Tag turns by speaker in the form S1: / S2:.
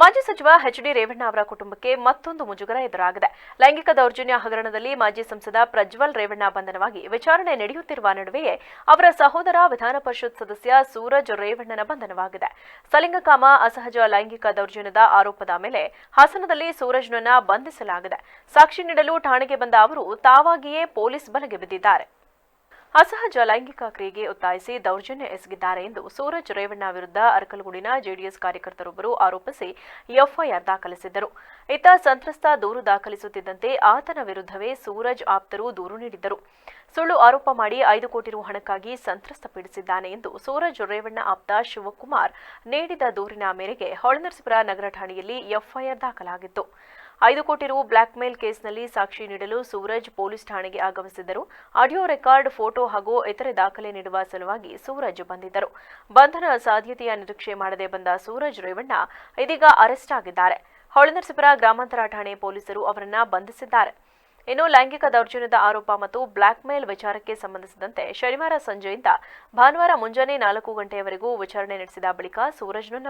S1: ಮಾಜಿ ಸಚಿವ H D Revanna ಅವರ ಕುಟುಂಬಕ್ಕೆ ಮತ್ತೊಂದು ಮುಜುಗರ ಎದುರಾಗಿದೆ. ಲೈಂಗಿಕ ದೌರ್ಜನ್ಯ ಹಗರಣದಲ್ಲಿ ಮಾಜಿ ಸಂಸದ ಪ್ರಜ್ವಲ್ ರೇವಣ್ಣ ಬಂಧನವಾಗಿ ವಿಚಾರಣೆ ನಡೆಯುತ್ತಿರುವ ನಡುವೆಯೇ ಅವರ ಸಹೋದರ ವಿಧಾನ ಪರಿಷತ್ ಸದಸ್ಯ ಸೂರಜ್ ರೇವಣ್ಣನ ಬಂಧನವಾಗಿದೆ. ಸಲಿಂಗಕಾಮ ಅಸಹಜ ಲೈಂಗಿಕ ದೌರ್ಜನ್ಯದ ಆರೋಪದ ಮೇಲೆ ಹಾಸನದಲ್ಲಿ ಸೂರಜ್ನನ್ನ ಬಂಧಿಸಲಾಗಿದೆ. ಸಾಕ್ಷಿ ನೀಡಲು ಠಾಣೆಗೆ ಬಂದ ಅವರು ತಾವಾಗಿಯೇ ಪೊಲೀಸ್ ಬಲೆಗೆ ಬಿದ್ದಿದ್ದಾರೆ. ಅಸಹಜ ಲೈಂಗಿಕ ಕ್ರಿಯೆಗೆ ಒತ್ತಾಯಿಸಿ ದೌರ್ಜನ್ಯ ಎಸಗಿದ್ದಾರೆ ಎಂದು ಸೂರಜ್ ರೇವಣ್ಣ ವಿರುದ್ಧ ಅರಕಲಗೂಡಿನ ಜೆಡಿಎಸ್ ಕಾರ್ಯಕರ್ತರೊಬ್ಬರು ಆರೋಪಿಸಿ ಎಫ್ಐಆರ್ ದಾಖಲಿಸಿದ್ದರು. ಇತ್ತ ಸಂತ್ರಸ್ತ ದೂರು ದಾಖಲಿಸುತ್ತಿದ್ದಂತೆ ಆತನ ವಿರುದ್ಧವೇ ಸೂರಜ್ ಆಪ್ತರು ದೂರು ನೀಡಿದ್ದರು. ಸುಳ್ಳು ಆರೋಪ ಮಾಡಿ ಐದು ಕೋಟಿ ರು ಹಣಕ್ಕಾಗಿ ಸಂತ್ರಸ್ತ ಪೀಡಿಸಿದ್ದಾನೆ ಎಂದು ಸೂರಜ್ ರೇವಣ್ಣ ಆಪ್ತ ಶಿವಕುಮಾರ್ ನೀಡಿದ ದೂರಿನ ಮೇರೆಗೆ ಹೊಳೆನರಸೀಪುರ ನಗರ ಠಾಣೆಯಲ್ಲಿ ಎಫ್ಐಆರ್ ದಾಖಲಾಗಿತ್ತು. ಐದು ಕೋಟಿ ರು ಬ್ಲಾಕ್ಮೇಲ್ ಕೇಸ್ನಲ್ಲಿ ಸಾಕ್ಷಿ ನೀಡಲು ಸೂರಜ್ ಪೊಲೀಸ್ ಠಾಣೆಗೆ ಆಗಮಿಸಿದ್ದರು. ಆಡಿಯೋ ರೆಕಾರ್ಡ್, ಫೋಟೋ ಹಾಗೂ ಇತರೆ ದಾಖಲೆ ನೀಡುವ ಸಲುವಾಗಿ ಸೂರಜ್ ಬಂದಿದ್ದರು. ಬಂಧನ ಸಾಧ್ಯತೆಯ ನಿರೀಕ್ಷೆ ಮಾಡದೆ ಬಂದ ಸೂರಜ್ ರೇವಣ್ಣ ಇದೀಗ ಅರೆಸ್ಟ್ ಆಗಿದ್ದಾರೆ. ಹೊಳೆನರಸೀಪುರ ಗ್ರಾಮಾಂತರ ಠಾಣೆ ಪೊಲೀಸರು ಅವರನ್ನ ಬಂಧಿಸಿದ್ದಾರೆ. ಇನ್ನು ಲೈಂಗಿಕ ದೌರ್ಜನ್ಯದ ಆರೋಪ ಮತ್ತು ಬ್ಲಾಕ್ಮೇಲ್ ವಿಚಾರಕ್ಕೆ ಸಂಬಂಧಿಸಿದಂತೆ ಶನಿವಾರ ಸಂಜೆಯಿಂದ ಭಾನುವಾರ ಮುಂಜಾನೆ ನಾಲ್ಕು ಗಂಟೆಯವರೆಗೂ ವಿಚಾರಣೆ ನಡೆಸಿದ ಬಳಿಕ ಸೂರಜ್ನನ್ನ